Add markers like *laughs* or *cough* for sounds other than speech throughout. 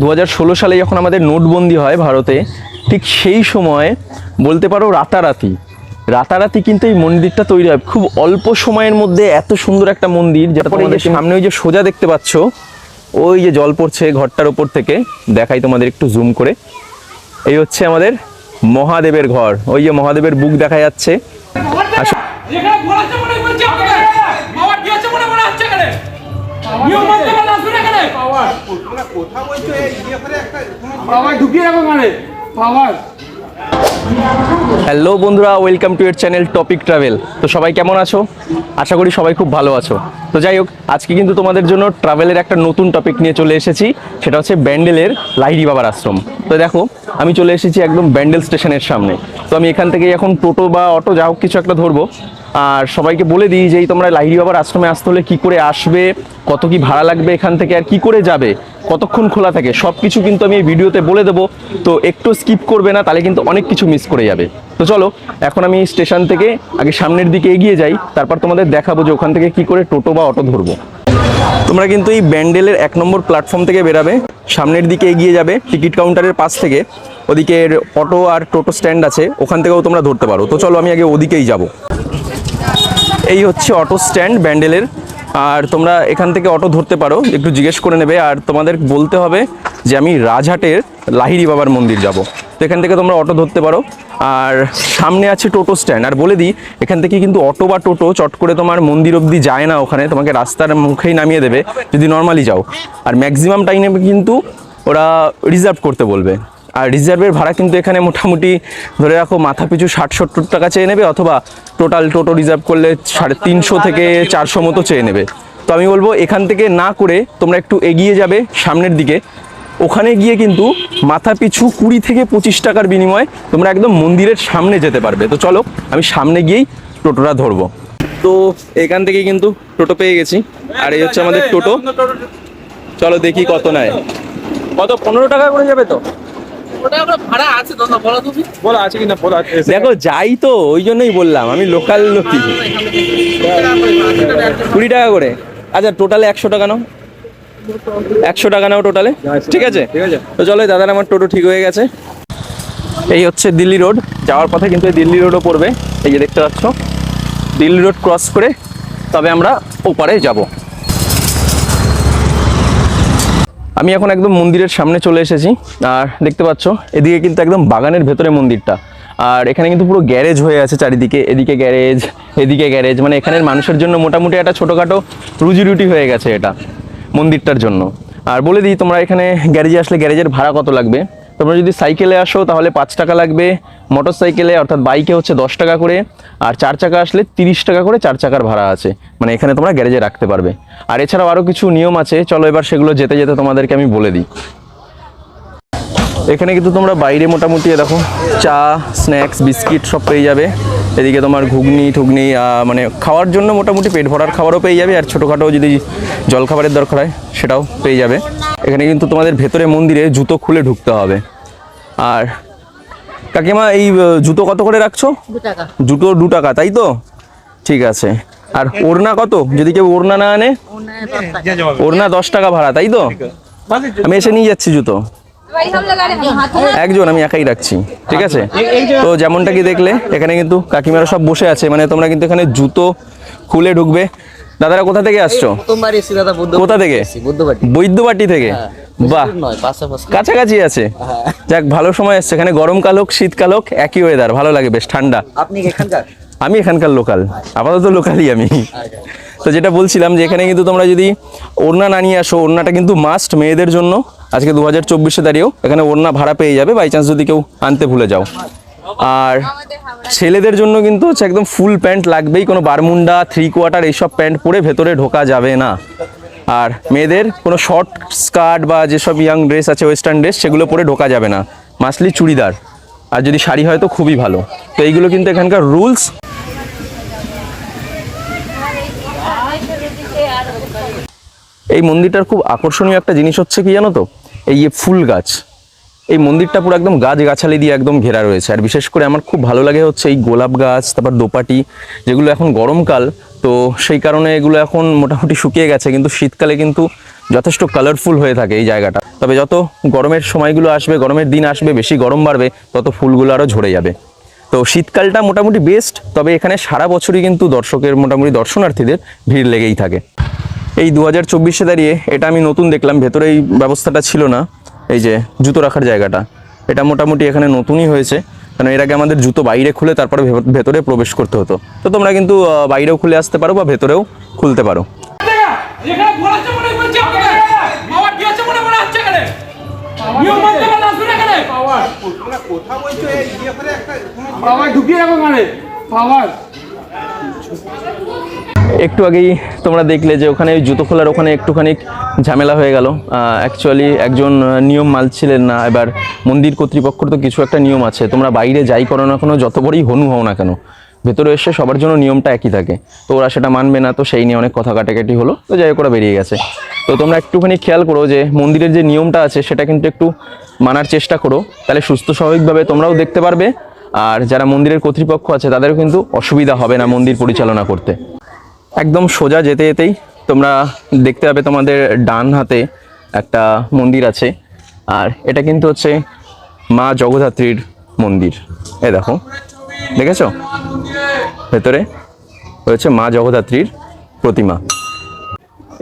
দু হাজার ষোলো সালে যখন আমাদের নোটবন্দি হয় ভারতে ঠিক সেই সময় বলতে পারো রাতারাতি। রাতারাতি কিন্তু এই মন্দিরটা তৈরি হয় খুব অল্প সময়ের মধ্যে এত সুন্দর একটা মন্দির যেটা তোমাদের সামনে ওই যে সোজা দেখতে পাচ্ছ ওই যে জল পড়ছে ঘরটার উপর থেকে। দেখাই তোমাদের একটু জুম করে। এই হচ্ছে আমাদের মহাদেবের ঘর। ওই যে মহাদেবের বুক দেখা যাচ্ছে। আসো বলাচ্ছে মনে বলছে মনে ঢুকিয়ে রাখো হ্যালো বন্ধুরা ওয়েলকাম টু এর চ্যানেল টপিক ট্রাভেল। তো সবাই কেমন আছো? আশা করি সবাই খুব ভালো আছো। তো যাই হোক আজকে কিন্তু তোমাদের জন্য ট্রাভেলের একটা নতুন টপিক নিয়ে চলে এসেছি সেটা হচ্ছে ব্যান্ডেলের লাহিড়ি বাবার আশ্রম। তো দেখো আমি চলে এসেছি একদম ব্যান্ডেল স্টেশনের সামনে। তো আমি এখান থেকে এখন টোটো বা অটো যা হোক কিছু একটা ধরবো। আর সবাইকে বলে দিই যে তোমরা লাহিড়ি বাবার আশ্রমে আসতে হলে কী করে আসবে? কত কি ভাড়া লাগবে এখান থেকে? আর কি করে যাবে? কতক্ষণ খোলা থাকে? সব কিছু কিন্তু আমি এই ভিডিওতে বলে দেবো। তো একটু স্কিপ করবে না, তাহলে কিন্তু অনেক কিছু মিস করে যাবে। তো চলো, এখন আমি স্টেশন থেকে আগে সামনের দিকে এগিয়ে যাই। তারপর তোমাদের দেখাবো যে ওখান থেকে কি করে টোটো বা অটো ধরবো। তোমরা কিন্তু এই ব্যান্ডেলের এক নম্বর প্ল্যাটফর্ম থেকে বেরাবে। সামনের দিকে এগিয়ে যাবে টিকিট কাউন্টারের পাশ থেকে। ওদিকের অটো আর টোটো স্ট্যান্ড আছে। ওখান থেকেও তোমরা ধরতে পারো। তো চলো, আমি আগে ওদিকেই যাব। এই হচ্ছে অটো স্ট্যান্ড ব্যান্ডেলের। আর তোমরা এখান থেকে অটো ধরতে পারো, একটু জিজ্ঞেস করে নেবে। আর তোমাদের বলতে হবে যে আমি রাজহাটের লাহিড়ি বাবার মন্দির যাব। তো এখান থেকে তোমরা অটো ধরতে পারো। আর সামনে আছে টোটো স্ট্যান্ড। আর বলে দিই, এখান থেকে কিন্তু অটো বা টোটো চট করে তোমার মন্দির অবধি যায় না ওখানে। তোমাকে রাস্তার মুখেই নামিয়ে দেবে। যদি নর্মালি যাও। আর ম্যাক্সিমাম টাইমে কিন্তু ওরা রিজার্ভ করতে বলবে। আর রিজার্ভের ভাড়া কিন্তু এখানে মোটামুটি ধরে রাখো মাথা পিছু ষাট সত্তর টাকা চেয়ে নেবে অথবা টোটাল টোটো রিজার্ভ করলে সাড়ে তিনশো থেকে চারশো মতো চেয়ে নেবে। তো আমি বলব এখান থেকে না করে তোমরা একটু এগিয়ে যাবে সামনের দিকে। ওখানে গিয়ে কিন্তু মাথা পিছু কুড়ি থেকে পঁচিশ টাকার বিনিময়ে তোমরা একদম মন্দিরের সামনে যেতে পারবে। তো চলো আমি সামনে গিয়েই টোটোটা ধরবো। তো এখান থেকে কিন্তু টোটো পেয়ে গেছি। আর এই হচ্ছে আমাদের টোটো। চলো দেখি কত নেয়। কত? পনেরো টাকা করে যাবে তো? দেখো যাই তো ওই জন্যই বললাম আমি লোকাল লোকই কুড়ি টাকা করে। আচ্ছা টোটালে একশো টাকা নাও। একশো টাকা নাও টোটালে ঠিক আছে? ঠিক আছে। তো চলো দাদার আমার টোটো ঠিক হয়ে গেছে। এই হচ্ছে দিল্লি রোড। যাওয়ার পথে কিন্তু এই দিল্লি রোডও পড়বে। এই যে দেখতে পাচ্ছ দিল্লি রোড ক্রস করে তবে আমরা ওপারে যাব। আমি এখন একদম মন্দিরের সামনে চলে এসেছি, আর দেখতে পাচ্ছ, এদিকে কিন্তু একদম বাগানের ভেতরে মন্দিরটা। আর এখানে কিন্তু পুরো গ্যারেজ হয়ে আছে চারিদিকে, এদিকে গ্যারেজ এদিকে গ্যারেজ মানে এখানের মানুষের জন্য মোটামুটি একটা ছোটোখাটো রুজি রুটি হয়ে গেছে এটা মন্দিরটার জন্য। আর বলে দিই, তোমরা এখানে গ্যারেজে আসলে গ্যারেজের ভাড়া কত লাগবে? তোমরা যদি সাইকেলে আসো, তাহলে পাঁচ টাকা লাগবে। মোটর সাইকেলে অর্থাৎ বাইকে হচ্ছে দশ টাকা করে। আর চার চাকা আসলে তিরিশ টাকা করে চার চাকার ভাড়া আছে। মানে এখানে তোমরা গ্যারেজে রাখতে পারবে। আর এছাড়াও আরও কিছু নিয়ম আছে। চলো এবার সেগুলো যেতে যেতে তোমাদেরকে আমি বলে দিই। এখানে কিন্তু তোমরা বাইরে মোটামুটি দেখো, চা, স্ন্যাক্স, বিস্কিট সব পেয়ে যাবে। এদিকে তোমার ঘুগনি ঠুগনি মানে খাওয়ার জন্য মোটামুটি পেট ভরার খাবারও পেয়ে যাবে আর ছোটোখাটো যদি জলখাবারের দরকার হয় সেটাও পেয়ে যাবে। এখানে কিন্তু তোমাদের ভেতরে মন্দিরে জুতো খুলে ঢুকতে হবে। আর কাকিমা এই জুতো কত করে রাখছো? জুতো দু টাকা তাই তো? ঠিক আছে। আর ওড়না কত? যদি কেউ ওড়না না আনে? ওড়না দশ টাকা ভাড়া তাই তো? আমি এসে নিয়ে যাচ্ছি জুতো। একজন আমি একাই রাখছি ঠিক আছে? তো যেমনটা কি দেখলে এখানে কিন্তু কাকিমারা সব বসে আছে মানে তোমরা কিন্তু এখানে জুতো খুলে ঢুকবে। দাদারা কোথা থেকে আসছো? কোথা থেকে? বৈদ্যবাটি থেকে? বাহ। কাছাকাছি আছে? যাক ভালো সময় আসছে এখানে গরমকাল হোক শীতকাল হোক একই ওয়েদার ভালো লাগে বেশ ঠান্ডা। আপনি এখানকার? আমি এখানকার লোকাল, আপাতত লোকালই আমি। তো যেটা বলছিলাম যে এখানে কিন্তু তোমরা যদি ওড়না না নিয়ে আসো, ওড়নাটা কিন্তু মাস্ট মেয়েদের জন্য। আজকে দু হাজার চব্বিশে দাঁড়িয়েও এখানে ওড়না ভাড়া পেয়ে যাবে বাই চান্স যদি কেউ আনতে ভুলে যাও। আর ছেলেদের জন্য কিন্তু হচ্ছে একদম ফুল প্যান্ট লাগবেই, কোনো বারমুন্ডা থ্রি কোয়ার্টার এইসব প্যান্ট পরে ভেতরে ঢোকা যাবে না। আর মেয়েদের কোনো শর্ট স্কার্ট বা যেসব ইয়াং ড্রেস আছে ওয়েস্টার্ন ড্রেস সেগুলো পরে ঢোকা যাবে না। মাসলি চুড়িদার। আর যদি শাড়ি হয় তো খুবই ভালো। তো এইগুলো কিন্তু এখানকার রুলস এই মন্দিরটার খুব আকর্ষণীয় একটা জিনিস হচ্ছে কি জানো তো? এই যে ফুল গাছ। এই মন্দিরটা পুরো একদম গাছ গাছালি দিয়ে একদম ঘেরা রয়েছে। আর বিশেষ করে আমার খুব ভালো লাগে হচ্ছে এই গোলাপ গাছ, তারপর দোপাটি, যেগুলো এখন গরমকাল, তো সেই কারণে এগুলো এখন মোটামুটি শুকিয়ে গেছে, কিন্তু শীতকালে কিন্তু যথেষ্ট কালারফুল হয়ে থাকে এই জায়গাটা। তবে যত গরমের সময়গুলো আসবে, গরমের দিন আসবে, বেশি গরম বাড়বে, তত ফুলগুলো আরও ঝরে যাবে। তো শীতকালটা মোটামুটি বেস্ট তবে এখানে সারা বছরই কিন্তু দর্শকের, মোটামুটি দর্শনার্থীদের ভিড় লেগেই থাকে। এই দু হাজার চব্বিশে দাঁড়িয়ে এটা আমি নতুন দেখলাম ভেতরে এই ব্যবস্থাটা ছিল না এই যে জুতো রাখার জায়গাটা। এটা মোটামুটি এখানে নতুনই হয়েছে কারণ এর আগে আমাদের জুতো বাইরে খুলে তারপরে ভেতরে প্রবেশ করতে হতো। তো তোমরা কিন্তু বাইরেও খুলে আসতে পারো বা ভেতরেও খুলতে পারো। মনে মনে মনে পাওয়ার। ঢুকিয়ে রাখো মানে পাওয়ার। একটু আগেই তোমরা দেখলে যে ওখানে জুতো খোলার ওখানে একটুখানি ঝামেলা হয়ে গেল। অ্যাকচুয়ালি একজন নিয়ম মানছিলেন না। এবার মন্দির কর্তৃপক্ষর তো কিছু একটা নিয়ম আছে। তোমরা বাইরে যাই করো না কোনো, যত বড়ই হনু হও না কেন, ভেতরে এসে সবার জন্য নিয়মটা একই থাকে। তো ওরা সেটা মানবে না, তো সেই নিয়ে অনেক কথা কাটাকাটি হলো। তো যাই ওরা বেরিয়ে গেছে। তো তোমরা একটুখানি খেয়াল করো যে মন্দিরের যে নিয়মটা আছে, সেটা কিন্তু একটু মানার চেষ্টা করো। তাহলে সুস্থ স্বাভাবিকভাবে তোমরাও দেখতে পারবে। আর যারা মন্দিরের কর্তৃপক্ষ আছে, তাদেরও কিন্তু অসুবিধা হবে না মন্দির পরিচালনা করতে। একদম সোজা যেতে যেতেই তোমরা দেখতে পাবে তোমাদের ডান হাতে একটা মন্দির আছে। আর এটা কিন্তু হচ্ছে মা জগদ্ধাত্রীর মন্দির। এ দেখো, দেখেছ? ভেতরে রয়েছে মা জগদ্ধাত্রীর প্রতিমা।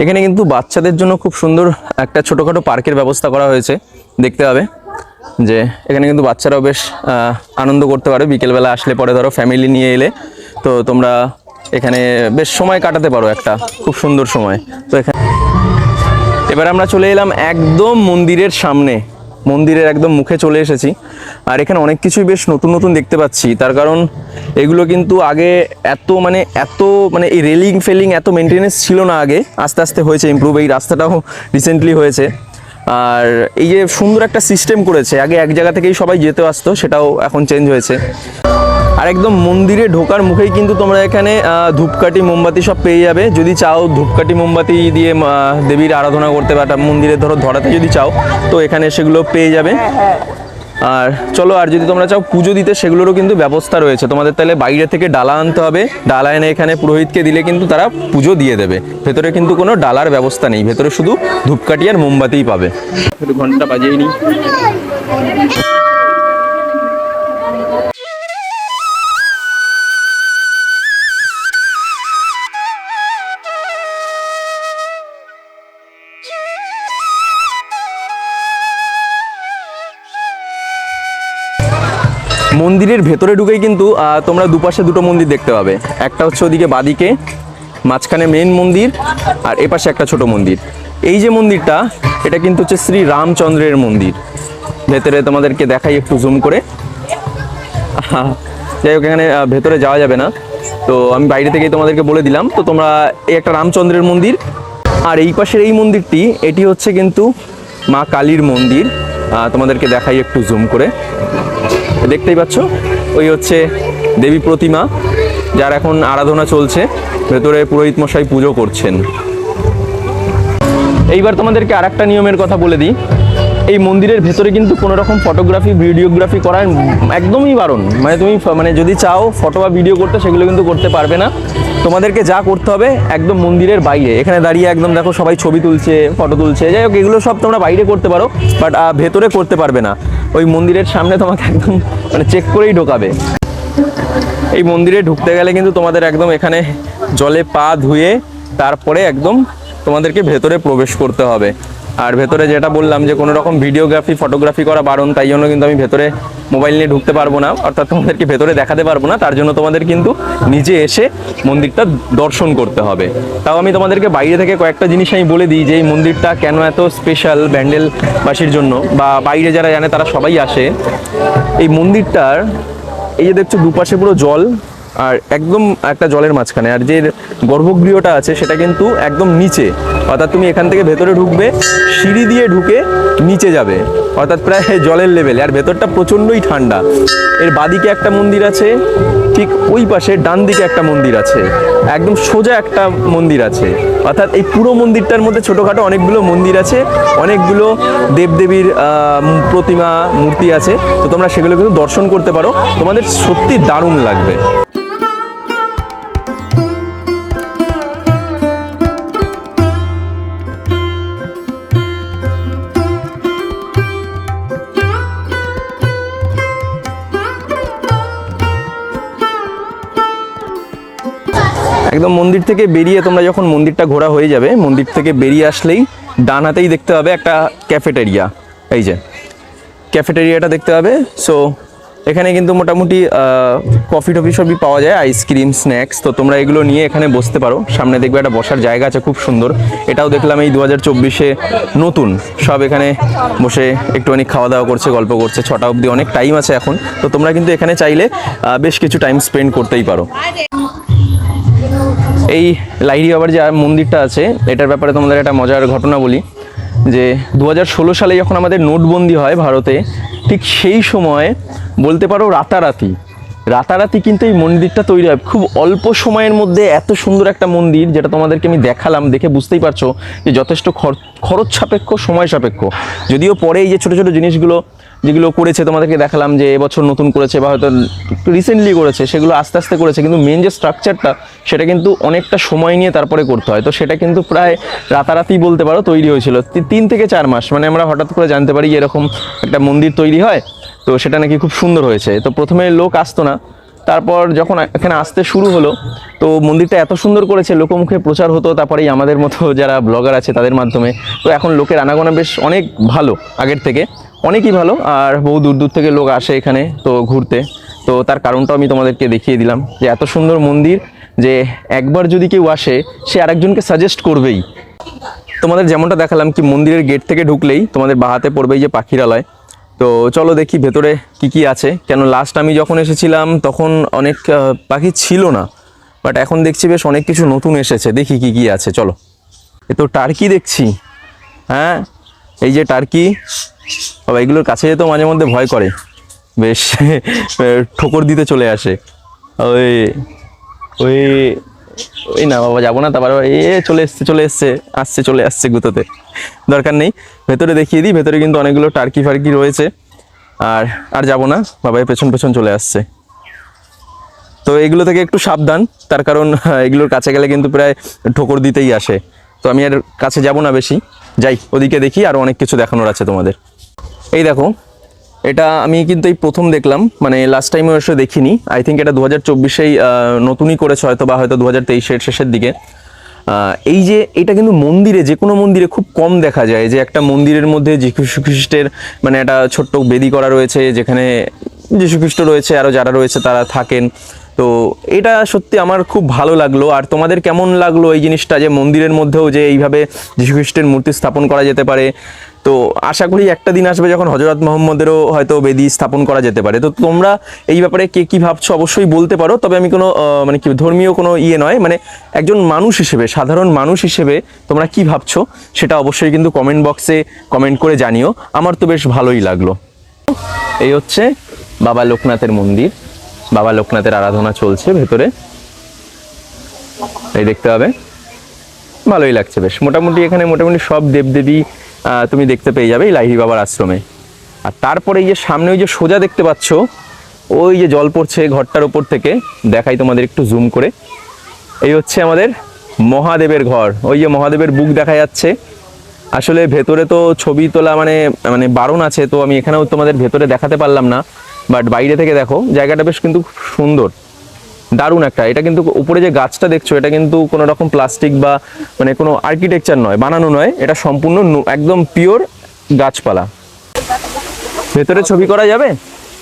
এখানে কিন্তু বাচ্চাদের জন্য খুব সুন্দর একটা ছোটোখাটো পার্কের ব্যবস্থা করা হয়েছে। দেখতে হবে যে এখানে কিন্তু বাচ্চারাও বেশ আনন্দ করতে পারে। বিকেলবেলা আসলে পরে ধরো ফ্যামিলি নিয়ে এলে। তো তোমরা এখানে বেশ সময় কাটাতে পারো একটা, খুব সুন্দর সময়। তো এখানে এবার আমরা চলে এলাম একদম মন্দিরের সামনে। মন্দিরের একদম মুখে চলে এসেছি। আর এখানে অনেক কিছুই বেশ নতুন নতুন দেখতে পাচ্ছি। তার কারণ এগুলো কিন্তু আগে এত মানে এত মানে এই রেলিং ফেলিং এত মেনটেনেন্স ছিল না আগে। আস্তে আস্তে হয়েছে ইমপ্রুভ এই রাস্তাটাও রিসেন্টলি হয়েছে। আর এই যে সুন্দর একটা সিস্টেম করেছে, আগে এক জায়গা থেকেই সবাই যেতে আসতো, সেটাও এখন চেঞ্জ হয়েছে। আর একদম মন্দিরে ঢোকার মুখেই কিন্তু তোমরা এখানে ধূপকাঠি মোমবাতি সব পেয়ে যাবে। যদি চাও ধূপকাঠি মোমবাতি দিয়ে দেবীর আরাধনা করতে বা একটা মন্দিরে ধরো ধরাতে যদি চাও তো এখানে সেগুলো পেয়ে যাবে। আর চলো আর যদি তোমরা চাও পুজো দিতে সেগুলোরও কিন্তু ব্যবস্থা রয়েছে। তোমাদের তাহলে বাইরে থেকে ডালা আনতে হবে। ডালা এনে এখানে পুরোহিতকে দিলে কিন্তু তারা পুজো দিয়ে দেবে। ভেতরে কিন্তু কোনো ডালার ব্যবস্থা নেই। ভেতরে শুধু ধূপকাঠি আর মোমবাতিই পাবে। ঘণ্টা বাজিয়ে নিই মন্দিরের ভেতরে ঢুকেই কিন্তু তোমরা দুপাশে দুটো মন্দির দেখতে পাবে। একটা হচ্ছে ওদিকে বাদিকে, মাঝখানে মেন মন্দির, আর এপাশে একটা ছোট মন্দির। এই যে মন্দিরটা, এটা কিন্তু হচ্ছে শ্রী রামচন্দ্রের মন্দির। ভেতরে তোমাদেরকে দেখাই একটু জুম করে। *laughs* যাই হোক, এখানে ভেতরে যাওয়া যাবে না। তো আমি বাইরে থেকেই তোমাদেরকে বলে দিলাম। তো তোমরা এই একটা রামচন্দ্রের মন্দির। আর এই পাশের এই মন্দিরটি, এটি হচ্ছে কিন্তু মা কালীর মন্দির। তোমাদেরকে দেখাই একটু জুম করে। দেখতেই পাচ্ছ, ওই হচ্ছে দেবী প্রতিমা, যার এখন আরাধনা চলছে, ভেতরে পুরোহিত মশাই পুজো করছেন। এইবার তোমাদেরকে আর একটা নিয়মের কথা বলে দিই। এই মন্দিরের ভেতরে কিন্তু কোনো রকম ফটোগ্রাফি ভিডিওগ্রাফি করার একদমই বারণ। মানে তুমি মানে যদি চাও ফটো বা ভিডিও করতে, সেগুলো কিন্তু করতে পারবে না। তোমাদেরকে যা করতে হবে, একদম মন্দিরের বাইরে। এখানে দাঁড়িয়ে একদম দেখো সবাই ছবি তুলছে ফটো তুলছে। যাই হোক, এগুলো সব তোমরা বাইরে করতে পারো বাট ভেতরে করতে পারবে না। ওই মন্দিরের সামনে তোমাকে একদম মানে চেক করেই ঢোকাবে। এই মন্দিরে ঢুকতে গেলে কিন্তু তোমাদের একদম এখানে জলে পা ধুয়ে তারপরে একদম তোমাদেরকে ভেতরে প্রবেশ করতে হবে। আর ভেতরে যেটা বললাম যে কোনো রকম ভিডিওগ্রাফি, ফটোগ্রাফি করা বারণ, তাই জন্য কিন্তু আমি ভেতরে মোবাইল নিয়ে ঢুকতে পারব না। অর্থাৎ তোমাদেরকে ভেতরে দেখাতে পারব না, তার জন্য তোমাদের কিন্তু নিজে এসে মন্দিরটা দর্শন করতে হবে। তাও আমি তোমাদেরকে বাইরে থেকে কয়েকটা জিনিস আমি বলে দিই, যে এই মন্দিরটা কেন এত স্পেশাল ব্যান্ডেলবাসীর জন্য, বা বাইরে যারা জানে তারা সবাই আসে। এই মন্দিরটার, এই যে দেখছ দুপাশে পুরো জল, আর একদম একটা জলের মাঝখানে, আর যে গর্ভগৃহটা আছে সেটা কিন্তু একদম নিচে। অর্থাৎ তুমি এখান থেকে ভেতরে ঢুকবে, সিঁড়ি দিয়ে ঢুকে নিচে যাবে। অর্থাৎ প্রায় জলের লেভেলে আর ভেতরটা প্রচণ্ডই ঠান্ডা। এর বাদিকে একটা মন্দির আছে, ঠিক ওই পাশে ডান দিকে একটা মন্দির আছে। একদম সোজা একটা মন্দির আছে। অর্থাৎ এই পুরো মন্দিরটার মধ্যে ছোটোখাটো অনেকগুলো মন্দির আছে, অনেকগুলো দেবদেবীর প্রতিমা, মূর্তি আছে। তো তোমরা সেগুলো কিন্তু দর্শন করতে পারো। তোমাদের সত্যি দারুণ লাগবে। একদম মন্দির থেকে বেরিয়ে তোমরা যখন মন্দিরটা ঘোরা হয়ে যাবে, মন্দির থেকে বেরিয়ে আসলেই ডান হাতেই দেখতে হবে একটা ক্যাফেটেরিয়া এই যে ক্যাফেটেরিয়াটা দেখতে হবে সো এখানে কিন্তু মোটামুটি কফি টফি সবই পাওয়া যায় আইসক্রিম স্ন্যাক্স তো তোমরা এগুলো নিয়ে এখানে বসতে পারো। সামনে দেখবে একটা বসার জায়গা আছে, খুব সুন্দর। এটাও দেখলাম এই দু হাজার চব্বিশে নতুন। সব এখানে বসে একটুখানি খাওয়া দাওয়া করছে, গল্প করছে। ছটা অবধি অনেক টাইম আছে এখন। তো তোমরা কিন্তু এখানে চাইলে বেশ কিছু টাইম স্পেন্ড করতেই পারো। এই লাইরি বাবার যে মন্দিরটা আছে, এটার ব্যাপারে তোমাদের একটা মজার ঘটনা বলি, যে দু হাজার ষোলো সালে যখন আমাদের নোটবন্দি হয় ভারতে, ঠিক সেই সময় বলতে পারো রাতারাতি রাতারাতি কিন্তু এই মন্দিরটা তৈরি হয়। খুব অল্প সময়ের মধ্যে এত সুন্দর একটা মন্দির যেটা তোমাদেরকে আমি দেখালাম, দেখে বুঝতেই পারছ যে যথেষ্ট খর- খরচ সাপেক্ষ, সময় সাপেক্ষ। যদিও পরে এই যে ছোটো ছোটো জিনিসগুলো যেগুলো করেছে তোমাদেরকে দেখালাম যে এবছর নতুন করেছে বা হয়তো রিসেন্টলি করেছে, সেগুলো আস্তে আস্তে করেছে, কিন্তু মেন যে স্ট্রাকচারটা সেটা কিন্তু অনেকটা সময় নিয়ে তারপরে করতে হয়। তো সেটা কিন্তু প্রায় রাতারাতি বলতে পারো তৈরি হয়েছিল। তিন থেকে চার মাস মানে আমরা হঠাৎ করে জানতে পারি এরকম একটা মন্দির তৈরি হয়। তো সেটা নাকি খুব সুন্দর হয়েছে। তো প্রথমে লোক আসতো না, তারপর যখন এখানে আসতে শুরু হলো, তো মন্দিরটা এত সুন্দর করেছে, লোকমুখে প্রচার হতো, তারপরেই আমাদের মতো যারা ব্লগার আছে তাদের মাধ্যমে। তো এখন লোকের আনাগোনা বেশ অনেক ভালো আগের থেকে, অনেকই ভালো, আর বহু দূর দূর থেকে লোক আসে এখানে, তো ঘুরতে। তো তার কারণটাও আমি তোমাদেরকে দেখিয়ে দিলাম যে এত সুন্দর মন্দির যে একবার যদি কেউ আসে, সে আরেকজনকে সাজেস্ট করবেই। তোমাদের যেমনটা দেখালাম কি মন্দিরের গেট থেকে ঢুকলেই তোমাদের বাহাতে পড়বে এই যে পাখিরালয়। তো চলো দেখি ভেতরে কি কি আছে। কেন লাস্ট আমি যখন এসেছিলাম, তখন অনেক পাখি ছিল না। বাট এখন দেখছি বেশ অনেক কিছু নতুন এসেছে। দেখি কি কি আছে, চলো। এ তো টার্কি দেখছি। হ্যাঁ? এই যে টার্কি বাবা, এগুলোর কাছে যেতেও মাঝে মধ্যে ভয় করে। বেশ *laughs* ঠোকর দিতে চলে আসে। ওই ওই ওই না বাবা, যাব না, তারপর এ চলে এসছে চলে এসছে, আসছে, চলে আসছে গুঁতোতে। দরকার নেই, ভেতরে দেখিয়ে দিই, ভেতরে কিন্তু অনেকগুলো টার্কি ফার্কি রয়েছে। আর আর যাব না বাবা এ পেছন পেছন চলে আসছে। তো এগুলো থেকে একটু সাবধান, তার কারণ এগুলোর কাছে গেলে কিন্তু প্রায় ঠোকর দিতেই আসে। তো আমি আর কাছে যাব না বেশি। যাই, ওদিকে দেখি, আর অনেক কিছু দেখানোর আছে তোমাদের। এই দেখো এটা আমি কিন্তু এই প্রথম দেখলাম মানে লাস্ট টাইমও এসে দেখিনি। আই থিঙ্ক এটা দু হাজার চব্বিশেই নতুনই করেছে হয়তো বা হয়তো দু হাজার তেইশের শেষের দিকে। এই যে এটা কিন্তু মন্দিরে, যে কোনো মন্দিরে খুব কম দেখা যায় যে একটা মন্দিরের মধ্যে যীশুখ্রিস্টের মানে একটা ছোট্ট বেদি করা রয়েছে, যেখানে যীশুখ্রিস্ট রয়েছে আরও যারা রয়েছে তারা থাকেন। তো এটা সত্যি আমার খুব ভালো লাগল। আর তোমাদের কেমন লাগল এই জিনিসটা যে মন্দিরের মধ্যেও যে এইভাবে যীশু খ্রিস্টের মূর্তি স্থাপন করা যেতে পারে? তো আশা করি একটা দিন আসবে যখন হজরত মোহাম্মদেরও হয়তো বেদি স্থাপন করা যেতে পারে। তো তোমরা এই ব্যাপারে কে কী ভাবছ অবশ্যই বলতে পারো, তবে আমি কোনো মানে কি ধর্মীয় কোনো ইয়ে নয় মানে একজন মানুষ হিসেবে, সাধারণ মানুষ হিসেবে তোমরা কি ভাবছ সেটা অবশ্যই কিন্তু কমেন্ট বক্সে কমেন্ট করে জানিও। আমার তো বেশ ভালোই লাগল। এই হচ্ছে বাবা লোকনাথের মন্দির। বাবা লোকনাথের আরাধনা চলছে ভেতরে। এই দেখতে হবে ভালোই লাগছে বেশ। মোটামুটি এখানে মোটামুটি সব দেবদেবী তুমি দেখতে পেয়ে যাবে এই লাহিড়ি বাবার আশ্রমে। আর তারপরে এই যে সামনে ওই যে সোজা দেখতে পাচ্ছ, ওই যে জল পড়ছে ঘরটার ওপর থেকে, দেখাই তোমাদের একটু জুম করে। এই হচ্ছে আমাদের মহাদেবের ঘর। ওই যে মহাদেবের বুক দেখা যাচ্ছে। আসলে ভেতরে তো ছবি তোলা মানে মানে বারণ আছে, তো আমি এখানেও তোমাদের ভেতরে দেখাতে পারলাম না। বাট বাইরে থেকে দেখো জায়গাটা বেশ কিন্তু খুব সুন্দর। দারুণ একটা। এটা কিন্তু উপরে যে গাছটা দেখছ এটা কিন্তু কোনো রকম প্লাস্টিক বা মানে কোনো আর্কিটেকচার নয় বানানো নয়। এটা সম্পূর্ণ একদম পিওর গাছপালা। ভেতরে ছবি করা যাবে?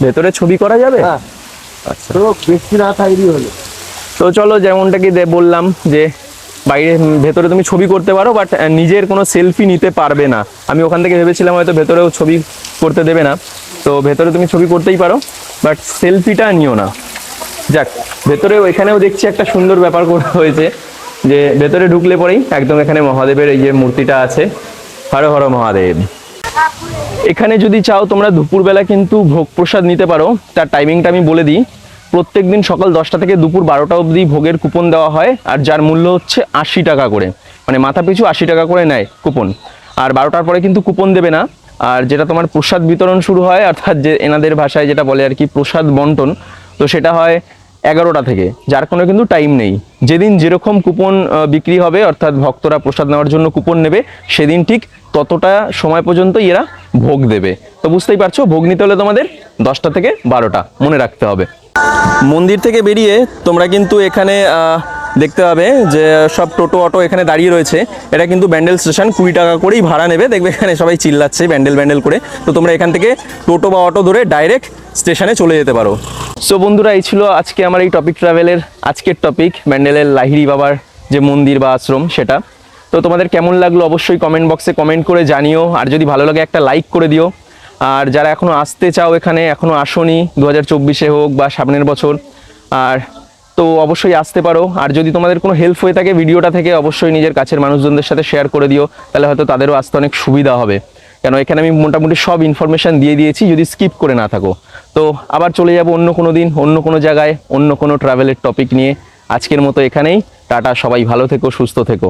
ভেতরে ছবি করা যাবে? হ্যাঁ। আচ্ছা। তো বেশি রাত আইডি হলো। তো চলো যেমনটা কি দে- বললাম যে বাইরে ভেতরে তুমি ছবি করতে পারো বাট নিজের কোনো সেলফি নিতে পারবে না। আমি ওখান থেকে ভেবেছিলাম হয়তো ভেতরেও ছবি করতে দেবে না। তো ভেতরে তুমি ছবি করতেই পারো বাট সেলফিটা নিও না। যাক, ভেতরেও এখানেও দেখছি একটা সুন্দর ব্যাপার করা হয়েছে, যে ভেতরে ঢুকলে পরেই একদম এখানে মহাদেবের এই যে মূর্তিটা আছে, হর হর মহাদেব। এখানে যদি চাও তোমরা দুপুরবেলা কিন্তু ভোগ প্রসাদ নিতে পারো, তার টাইমিংটা আমি বলে দিই। প্রত্যেক দিন সকাল দশটা থেকে দুপুর বারোটা অবধি ভোগের কুপন দেওয়া হয়, আর যার মূল্য হচ্ছে আশি টাকা করে। মানে মাথা পিছু আশি টাকা করে নেয় কুপন আর বারোটার পরে কিন্তু কুপন দেবে না। আর যেটা তোমার প্রসাদ বিতরণ শুরু হয়, অর্থাৎ যে এনাদের ভাষায় যেটা বলে আর কি, প্রসাদ বন্টন, তো সেটা হয় এগারোটা থেকে। যার কোনো কিন্তু টাইম নেই। যেদিন যেরকম কুপন বিক্রি হবে, অর্থাৎ ভক্তরা প্রসাদ নেওয়ার জন্য কুপন নেবে, সেদিন ঠিক ততটা সময় পর্যন্ত এরা ভোগ দেবে। তো বুঝতেই পারছ, ভোগ নিতে হলে তোমাদের দশটা থেকে বারোটা, মনে রাখতে হবে। মন্দির থেকে বেরিয়ে তোমরা কিন্তু এখানে দেখতে পাবে যে সব টোটো অটো এখানে দাঁড়িয়ে রয়েছে। এটা কিন্তু ব্যান্ডেল স্টেশন, কুড়ি টাকা করেই ভাড়া নেবে। দেখবে এখানে সবাই চিল্লাচ্ছে ব্যান্ডেল ব্যান্ডেল করে। তো তোমরা এখান থেকে টোটো বা অটো ধরে ডাইরেক্ট স্টেশনে চলে যেতে পারো। সো বন্ধুরা, এই ছিল আজকে আমার এই টপিক ট্রাভেলের আজকের টপিক ব্যান্ডেলের লাহিড়ি বাবার যে মন্দির বা আশ্রম সেটা। তো তোমাদের কেমন লাগল অবশ্যই কমেন্ট বক্সে কমেন্ট করে জানিও। আর যদি ভালো লাগে একটা লাইক করে দিও। আর যারা এখনও আসতে চাও এখানে, এখনও আসনি দু হাজার চব্বিশে হোক বা সামনের বছর, আর তো অবশ্যই আসতে পারো। আর যদি তোমাদের কোনো হেল্প হয়ে থাকে ভিডিওটা থেকে, অবশ্যই নিজের কাছের মানুষজনদের সাথে শেয়ার করে দিও। তাহলে হয়তো তাদেরও আসতে অনেক সুবিধা হবে। কেন, এখানে আমি মোটামুটি সব ইনফরমেশান দিয়ে দিয়েছি, যদি স্কিপ করে না থাকো। তো আবার চলে যাব অন্য কোনো দিন, অন্য কোনো জায়গায়, অন্য কোনো ট্রাভেলের টপিক নিয়ে। আজকের মতো এখানেই। টাটা, সবাই ভালো থেকো, সুস্থ থেকো।